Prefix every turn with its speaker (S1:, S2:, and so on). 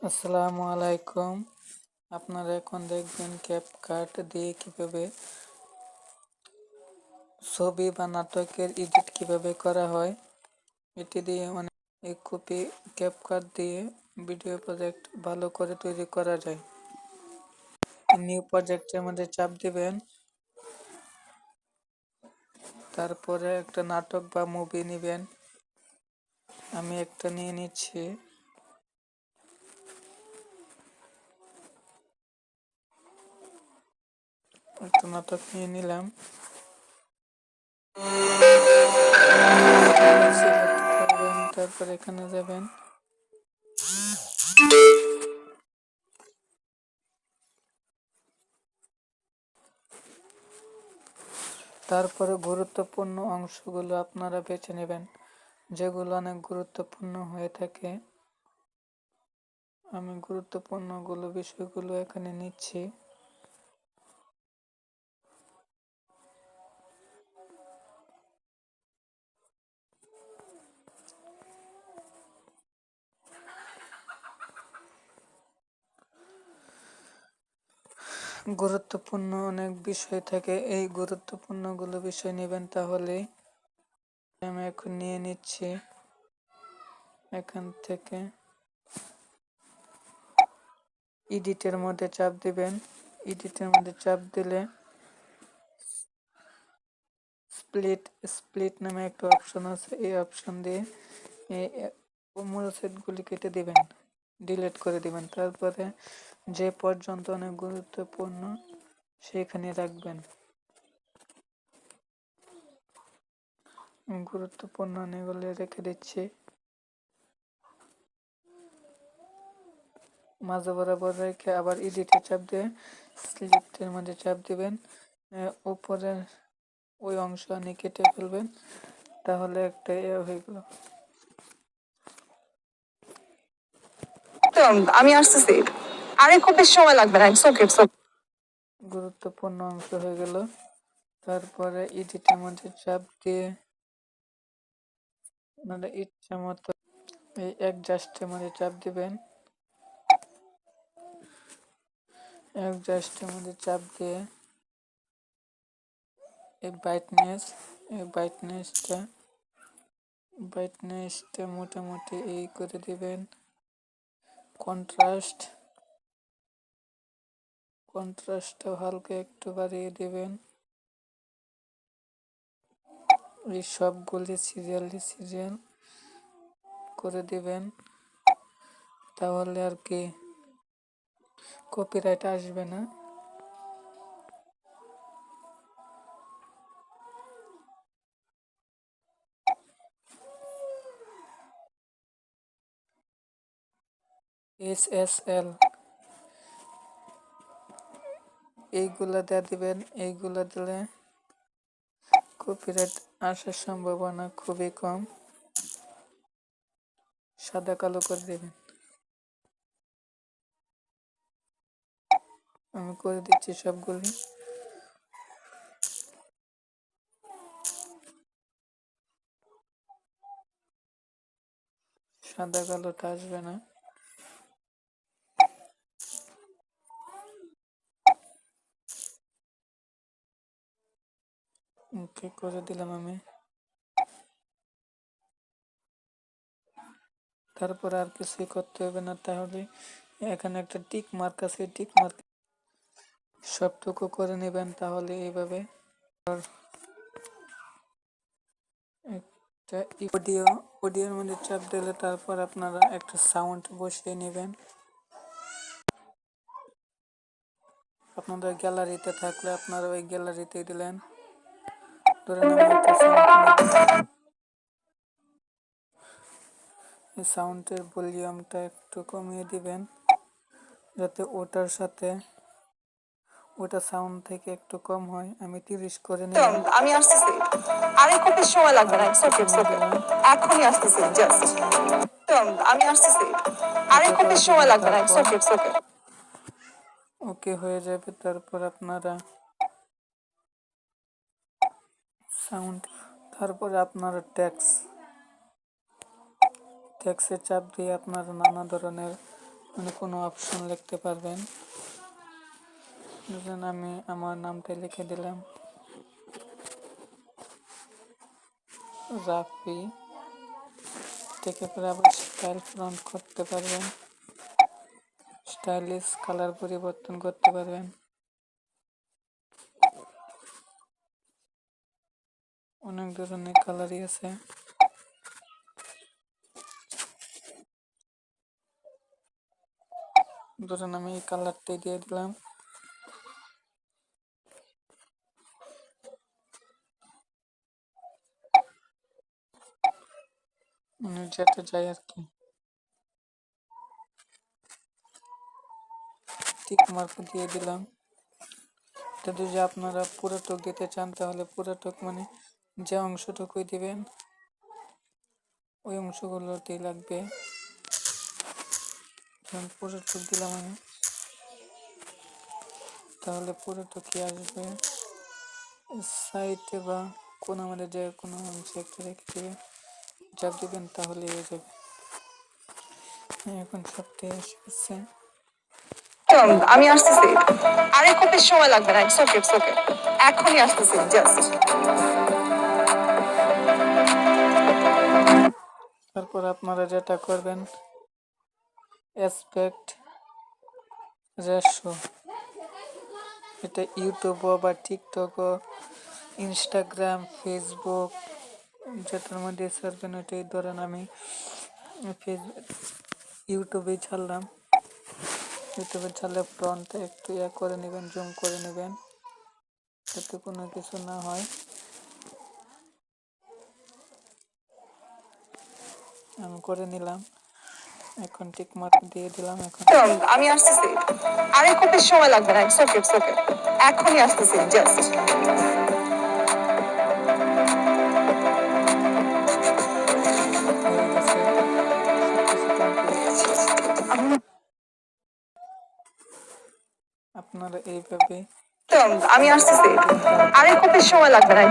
S1: আসসালামু আলাইকুম। আপনারা এখন দেখবেন ক্যাপকাট দিয়ে কীভাবে ছবি বা নাটকের এডিট কীভাবে করা হয়। এটি দিয়ে অনেক কপি ক্যাপকাট দিয়ে ভিডিও প্রজেক্ট ভালো করে তৈরি করা যায়। নিউ প্রজেক্টের মধ্যে চাপ দিবেন। তারপরে একটা নাটক বা মুভি নেবেন। আমি একটা নিয়ে নিচ্ছি। একটা নাটক নিয়ে নিলাম তারপর এখানে যাবেন তারপরে গুরুত্বপূর্ণ অংশগুলো আপনারা বেছে নেবেন যেগুলো অনেক গুরুত্বপূর্ণ হয়ে থাকে আমি গুরুত্বপূর্ণগুলো বিষয়গুলো এখানে নিচ্ছি গুরুত্বপূর্ণ অনেক বিষয় থাকে। এই গুরুত্বপূর্ণগুলো বিষয় নেবেন তাহলে আমি এখন নিয়ে নিচ্ছি। এখান থেকে এডিটের মধ্যে চাপ দিবেন। এডিটের মধ্যে চাপ দিলে স্প্লিট স্প্লিট নামে একটা অপশন আছে। এই অপশন দিয়ে মূল সেটগুলি কেটে দিবেন। ডিলিট করে দিবেন। তারপরে যে পর্যন্ত অনেক গুরুত্বপূর্ণ সেখানে রাখবেন। গুরুত্বপূর্ণ অনেকগুলি রেখে দিচ্ছি। মাঝে বরাবর রেখে আবার ইডিটে চাপ দিয়ে স্লিপটের মধ্যে চাপ দিবেন। উপরে ওই অংশ নিয়ে কেটে ফেলবেন। তাহলে একটা এ হয়ে গেল।
S2: আমি আসতেছি। আরে, খুব বেশি সময় লাগবে না ওকে
S1: গুরুত্বপূর্ণ অংশ হয়ে গেল। তারপরে এডিটের মধ্যে চাপ দিয়ে আপনারা ইচ্ছা মতো এই অ্যাডজাস্টের মধ্যে চাপ দিবেন। অ্যাডজাস্টের মধ্যে চাপ দিয়ে এই ব্রাইটনেস এই ব্রাইটনেসটা ব্রাইটনেসটা মোটামুটি এই করে দিবেন। কন্ট্রাস্ট কন্ট্রাস্টটা হালকা একটু বাড়িয়ে দেবেন। এই সবগুলি সিরিয়াল সিরিয়াল করে দেবেন। তাহলে আর কি কপিরাইট আসবে না। S S L. এইগুলা দিয়ে দিবেন, এইগুলা দিলে কপিরাইট আসার সম্ভাবনা খুবই কম। সাদা কালো করে দেবেন। আমি করে দিচ্ছি সবগুলি। সাদা কালোটা আসবে না। ওকে করে দিলাম আমি? তারপর আর কিছুই করতে হবে না, তাহলে এখানে একটা টিক মার্ক আছে, টিক মার্ক সবটুকু করে নেবেন তাহলে এইভাবে। একটা অডিও অডিওর মধ্যে চাপ দিলে তারপর আপনারা একটা সাউন্ড বসিয়ে নেবেন। আপনাদের গ্যালারিতে থাকলে আপনারা ওই গ্যালারিতে দিলেন। সাউন্ডের ভলিউমটা একটু কমিয়ে দিবেন যাতে ওটার সাথে ওটা সাউন্ড থেকে একটু কম হয় আমি তিরিশ করে নিলাম।
S2: আমি আসতেছি। আরে খুব বেশি সময় লাগবে না ওকে ওকে এখনই আসতেছি জাস্ট আমি আসতেছি। আরে খুব বেশি সময় লাগবে না ওকে ওকে
S1: ওকে হয়ে যাবে। তারপর আপনারা সাউন্ড তারপরে আপনারা ট্যাক্স ট্যাক্সের চাপ দিয়ে আপনারা নানা ধরনের মানে কোনো অপশন লিখতে পারবেন। ধরেন আমি আমার নামটা লিখে দিলাম। রাফি। থেকে পরে আবার স্টাইল ফ্রন্ট করতে পারবেন। স্টাইলিশ কালার পরিবর্তন করতে পারবেন। অনেক ধরনের কালারই আছে। ধরেন আমি এই কালারটাই দিয়ে দিলাম। যেটা চাই আর কি। টিক মার্ক দিয়ে দিলাম। এটা যদি আপনারা পুরোটুক দিতে চান তাহলে পুরোটুক মানে যে অংশটুকুই দিবেন, ওই অংশগুলোতেই লাগবে। পুরোটুক দিলাম আমি। তাহলে পুরোটুকি আসবে। সাইডে বা কোনো আমাদের যে কোনো অংশে একটা রেখে দেবে চাপ দিবেন তাহলে হয়ে যাবে। এখন সবটাই এসে গেছে
S2: আমি আসতেছি। আরে বেশি সময় লাগবে না ইটস ওকে ইটস ওকে এখনই আসতেছি জাস্ট
S1: তারপর আপনারা যেটা করবেন অ্যাসপেক্ট রেশো এটা ইউটিউবও বা টিকটকও ইনস্টাগ্রাম ফেসবুক যেটার মধ্যে সার্চবেন ওইটাই ধরেন আমি ফেসবুক ইউটিউবেই ছাড়লাম। ইউটিউবে ছাড়লে ফ্রন্টে একটু ইয়ে করে নেবেন জুম করে নেবেন, যাতে কোনো কিছু না হয়। আমি করে নিলাম। এখন টিক মার্ক দিয়ে দিলাম এখন
S2: আমি আসতেছি। আরে খুব বেশি সময় লাগবে না ইটস ওকে ইটস ওকে এখনই আসতেছি জাস্ট।
S1: আপনারা এইভাবে
S2: আমি আসতেছি। আরে খুব বেশি সময় লাগবে না